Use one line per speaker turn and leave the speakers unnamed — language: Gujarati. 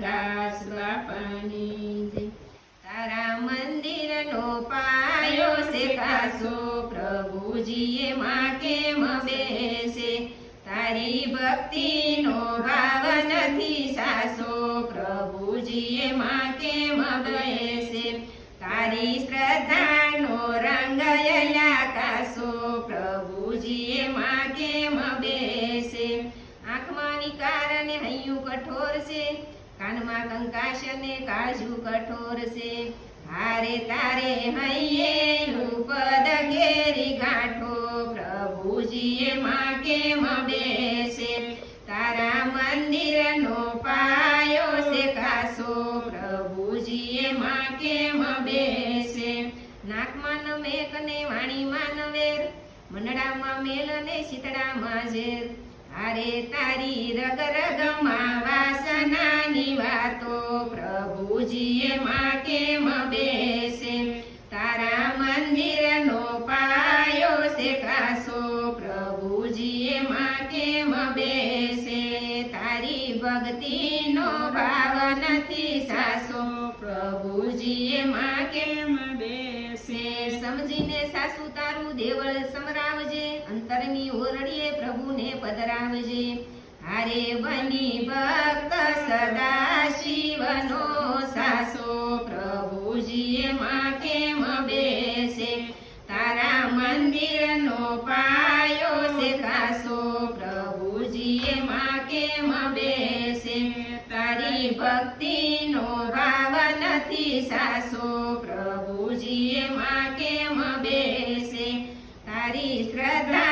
દાસ બાપાની જય તારા મંદિરનો પાયો શેખાશો પ્રભુજીએ માં કેમ બેસે તારી ભક્તિનો ભાવ નથી સાસો પ્રભુજીએ માં કેમ બેસે તારી શ્રદ્ધાનો કઠોર છે, કાનમાં કંકાશ ને કાળજુ કઠોર છે. હારે તારે હૈયે ઉપદ ઘેરી ગાંઠો પ્રભુજીએ માં કેમ બેસે? તારા મંદિરનો પાયો છે કાસો પ્રભુજીએ માં કેમ બેસે? નાકમાં નમેક ને વાણીમાં નવેર, મંડળામાં મેલ ને શીતળામાં ઝેર. હારે તારી રગ રગમાં વાસનાની વાતો પ્રભુજીએ માં કેમ બેસે? તારા મંદિરનો પાયો કાસો પ્રભુજીએ માં કેમ બેસે? તારી ભક્તિનો ભાવ નથી સાસો? પ્રભુજીએ માં કેમ બેસે સમજીને સાસુ તારું દેવળ સમરાવજે, અંતરની ઓરડીએ પ્રભુને પધરાવજે. હારે બની ભક્ત સદા શિવનો સાસો, પ્રભુજીએ માં કેમ બેસે તારા મંદિરનો પાયો છે કાસો પ્રભુજીએ માં કેમ બેસે તારી ભક્તિનો ભાવ નથી સાસો પ્રભુજીએ તારી